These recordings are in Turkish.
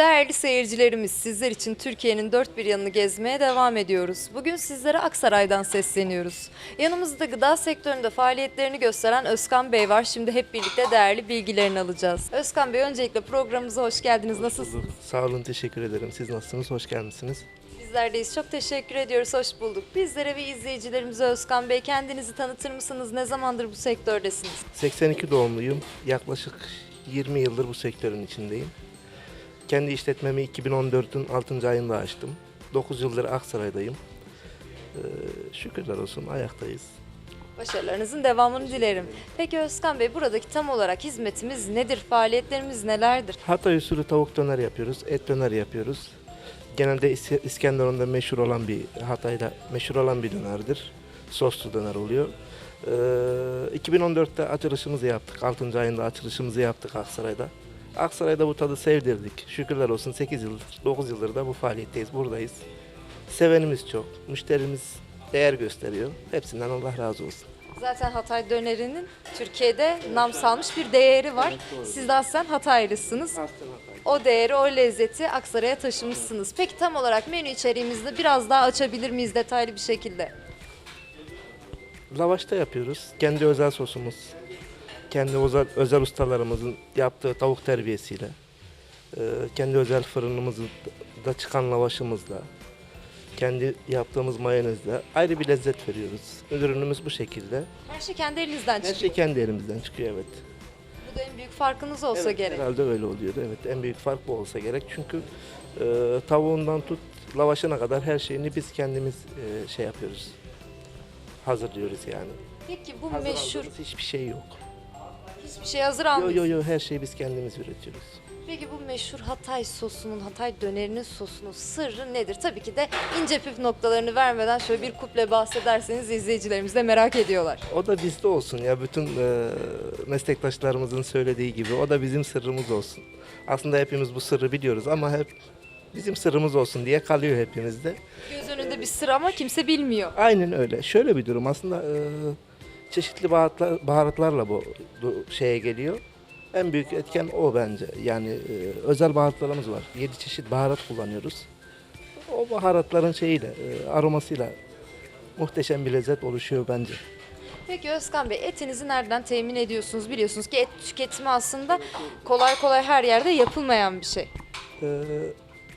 Değerli seyircilerimiz, sizler için Türkiye'nin dört bir yanını gezmeye devam ediyoruz. Bugün sizlere Aksaray'dan sesleniyoruz. Yanımızda gıda sektöründe faaliyetlerini gösteren Özkan Bey var. Şimdi hep birlikte değerli bilgilerini alacağız. Özkan Bey öncelikle programımıza hoş geldiniz. Nasılsınız? Sağ olun, teşekkür ederim. Siz nasılsınız? Hoş gelmişsiniz. Bizlerdeyiz. Çok teşekkür ediyoruz. Hoş bulduk. Bizlere ve izleyicilerimize Özkan Bey kendinizi tanıtır mısınız? Ne zamandır bu sektördesiniz? 82 doğumluyum. Yaklaşık 20 yıldır bu sektörün içindeyim. Kendi işletmemi 2014'ün 6. ayında açtım. 9 yıldır Aksaray'dayım. Ee, şükürler olsun ayaktayız. Başarılarınızın devamını dilerim. Peki Özkan Bey buradaki tam olarak hizmetimiz nedir? Faaliyetlerimiz nelerdir? Hatay usulü tavuk döner yapıyoruz, et döner yapıyoruz. Genelde İs- İskenderun'da meşhur olan bir, Hatay'da meşhur olan bir dönerdir. Soslu döner oluyor. Ee, 2014'te açılışımızı yaptık. 6. ayında açılışımızı yaptık Aksaray'da. Aksaray'da bu tadı sevdirdik. Şükürler olsun 8 yıldır, 9 yıldır da bu faaliyetteyiz, buradayız. Sevenimiz çok, müşterimiz değer gösteriyor. Hepsinden Allah razı olsun. Zaten Hatay dönerinin Türkiye'de nam salmış bir değeri var. Siz de aslen Hataylısınız. O değeri, o lezzeti Aksaray'a taşımışsınız. Peki tam olarak menü içeriğimizde biraz daha açabilir miyiz detaylı bir şekilde? Lavaşta yapıyoruz. Kendi özel sosumuz. Kendi özel, özel ustalarımızın yaptığı tavuk terbiyesiyle. e, kendi özel fırınımızda da çıkan lavaşımızla. Kendi yaptığımız mayonezle ayrı bir lezzet veriyoruz. Ürünümüz bu şekilde. Her şey kendi elinizden Her çıkıyor. şey kendi elimizden çıkıyor evet. Bu da en büyük farkınız olsa Evet, gerek. Herhalde öyle oluyor. Evet en büyük fark bu olsa gerek. Çünkü e, tavuğundan tut lavaşına kadar her şeyini biz kendimiz e, şey yapıyoruz. Hazırlıyoruz yani. Peki bu Hazır meşhur hiçbir şey yok. Hiçbir şey hazır Yo almıyorsunuz. yo yo her şeyi biz kendimiz üretiyoruz. Peki bu meşhur Hatay sosunun, Hatay dönerinin sosunun sırrı nedir? Tabii ki de ince püf noktalarını vermeden şöyle bir kuple bahsederseniz izleyicilerimiz de merak ediyorlar. O da bizde olsun ya bütün e, meslektaşlarımızın söylediği gibi o da bizim sırrımız olsun. Aslında hepimiz bu sırrı biliyoruz ama hep bizim sırrımız olsun diye kalıyor hepimizde. Göz önünde bir sır ama kimse bilmiyor. Aynen öyle. Şöyle bir durum aslında e, çeşitli baharatlar, baharatlarla bu, şeye geliyor. En büyük etken o bence. Yani e, özel baharatlarımız var. 7 çeşit baharat kullanıyoruz. O baharatların şeyiyle, e, aromasıyla muhteşem bir lezzet oluşuyor bence. Peki Özkan Bey etinizi nereden temin ediyorsunuz? Biliyorsunuz ki et tüketimi aslında kolay kolay her yerde yapılmayan bir şey. Ee,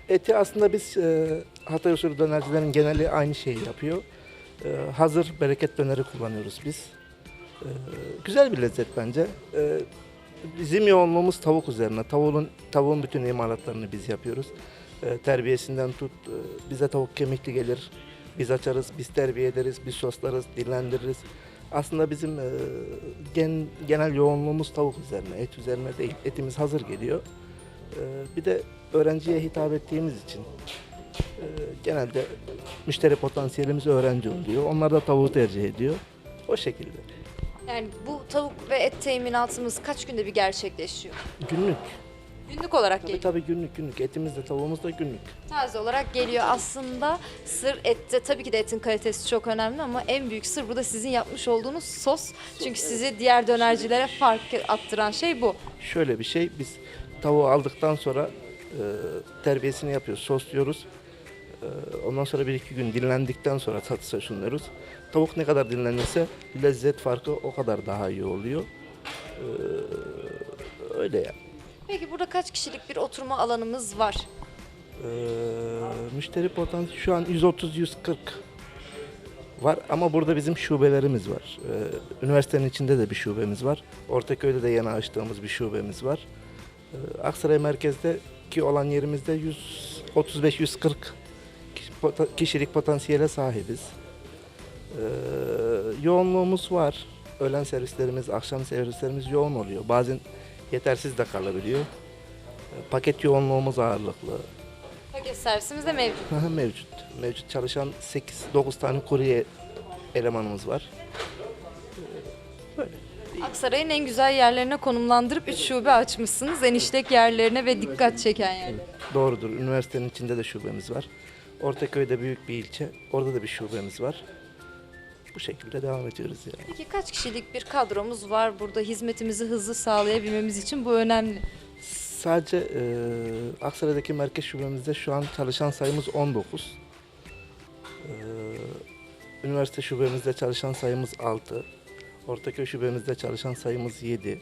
eti aslında biz e, Hatay usulü dönercilerin geneli aynı şeyi yapıyor. Ee, hazır bereket döneri kullanıyoruz biz. Ee, güzel bir lezzet bence. Ee, bizim yoğunluğumuz tavuk üzerine. Tavuğun tavuğun bütün imalatlarını biz yapıyoruz. Ee, terbiyesinden tut e, bize tavuk kemikli gelir. Biz açarız, biz terbiye ederiz, biz soslarız, dinlendiririz. Aslında bizim e, gen, genel yoğunluğumuz tavuk üzerine, et üzerine değil. Etimiz hazır geliyor. Ee, Bir de öğrenciye hitap ettiğimiz için e, genelde müşteri potansiyelimiz öğrenci oluyor. Onlar da tavuğu tercih ediyor. O şekilde. Yani bu tavuk ve et teminatımız kaç günde bir gerçekleşiyor? Günlük. Günlük olarak Tabii geliyor. tabii günlük günlük. Etimiz de tavuğumuz da günlük. Taze olarak geliyor. Aslında sır ette tabii ki de etin kalitesi çok önemli ama en büyük sır burada sizin yapmış olduğunuz sos. Çünkü sizi diğer dönercilere fark attıran şey bu. Şöyle bir şey biz tavuğu aldıktan sonra e, terbiyesini yapıyoruz, sosluyoruz. E, ondan sonra bir iki gün dinlendikten sonra satışa sunuyoruz. Tavuk ne kadar dinlenirse lezzet farkı o kadar daha iyi oluyor. E, öyle yani. Peki burada kaç kişilik bir oturma alanımız var? Ee, müşteri potansiyeli şu an 130-140 var ama burada bizim şubelerimiz var. Ee, üniversitenin içinde de bir şubemiz var. Ortaköy'de de yeni açtığımız bir şubemiz var. Ee, Aksaray merkezde ki olan yerimizde 135-140 kişi- pota- kişilik potansiyele sahibiz. Ee, yoğunluğumuz var. Öğlen servislerimiz, akşam servislerimiz yoğun oluyor. Bazen yetersiz de kalabiliyor. Ee, Paket yoğunluğumuz ağırlıklı. Paket servisimiz de mevcut. Mevcut. Mevcut çalışan 8-9 tane kurye elemanımız var. Aksaray'ın en güzel yerlerine konumlandırıp 3 şube açmışsınız. En işlek yerlerine ve dikkat çeken yerlerine. Doğrudur. Üniversitenin içinde de şubemiz var. Ortaköy'de büyük bir ilçe. Orada da bir şubemiz var. Bu şekilde devam ediyoruz yani. Peki kaç kişilik bir kadromuz var burada hizmetimizi hızlı sağlayabilmemiz için bu önemli. sadece e, Aksaray'daki merkez şubemizde şu an çalışan sayımız 19. E, üniversite şubemizde çalışan sayımız 6. Ortaköy şubemizde çalışan sayımız 7.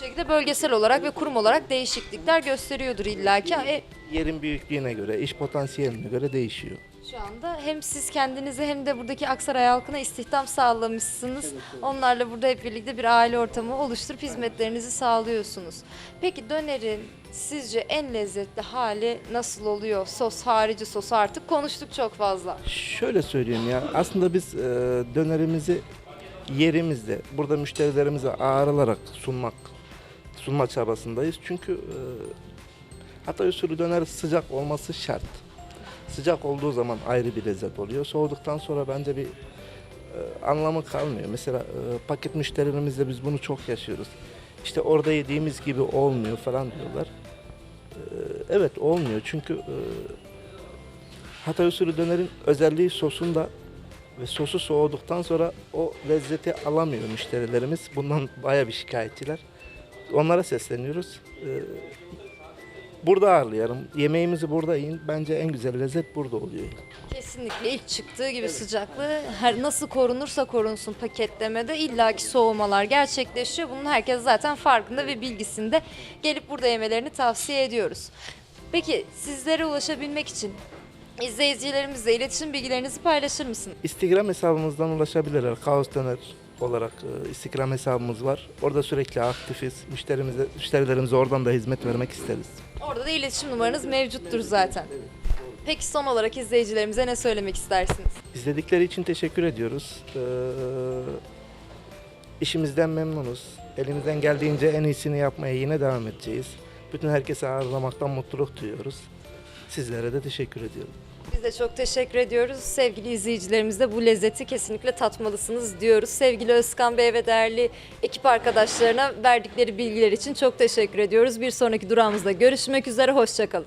Şekilde bölgesel olarak ve kurum olarak değişiklikler gösteriyordur illaki. E, Yerin büyüklüğüne göre, iş potansiyeline göre değişiyor. Şu anda hem siz kendinize hem de buradaki Aksaray halkına istihdam sağlamışsınız. Onlarla burada hep birlikte bir aile ortamı oluşturup hizmetlerinizi sağlıyorsunuz. Peki dönerin sizce en lezzetli hali nasıl oluyor? Sos harici sosu artık konuştuk çok fazla. Şöyle söyleyeyim ya, aslında biz e, dönerimizi yerimizde, burada müşterilerimize ağırlarak sunmak, sunma çabasındayız. Çünkü e, Hatay usulü döner sıcak olması şart. Sıcak olduğu zaman ayrı bir lezzet oluyor. Soğuduktan sonra bence bir e, anlamı kalmıyor. Mesela e, paket müşterilerimizle biz bunu çok yaşıyoruz. İşte orada yediğimiz gibi olmuyor falan diyorlar. E, evet olmuyor çünkü e, Hatay usulü dönerin özelliği sosunda ve sosu soğuduktan sonra o lezzeti alamıyor müşterilerimiz. Bundan baya bir şikayetçiler. Onlara sesleniyoruz. Ee, burada ağırlayalım. Yemeğimizi burada yiyin. Bence en güzel lezzet burada oluyor. Kesinlikle ilk çıktığı gibi sıcaklığı her nasıl korunursa korunsun paketlemede illaki soğumalar gerçekleşiyor. Bunun herkes zaten farkında ve bilgisinde gelip burada yemelerini tavsiye ediyoruz. Peki sizlere ulaşabilmek için izleyicilerimizle iletişim bilgilerinizi paylaşır mısınız? Instagram hesabımızdan ulaşabilirler. Kaos Döner olarak e, Instagram hesabımız var. Orada sürekli aktifiz. Müşterimize, müşterilerimize oradan da hizmet vermek isteriz. Orada da iletişim numaranız mevcuttur zaten. Peki son olarak izleyicilerimize ne söylemek istersiniz? İzledikleri için teşekkür ediyoruz. Ee, işimizden memnunuz. Elimizden geldiğince en iyisini yapmaya yine devam edeceğiz. Bütün herkese ağırlamaktan mutluluk duyuyoruz. Sizlere de teşekkür ediyorum. Biz de çok teşekkür ediyoruz. Sevgili izleyicilerimiz de bu lezzeti kesinlikle tatmalısınız diyoruz. Sevgili Özkan Bey ve değerli ekip arkadaşlarına verdikleri bilgiler için çok teşekkür ediyoruz. Bir sonraki durağımızda görüşmek üzere. Hoşçakalın.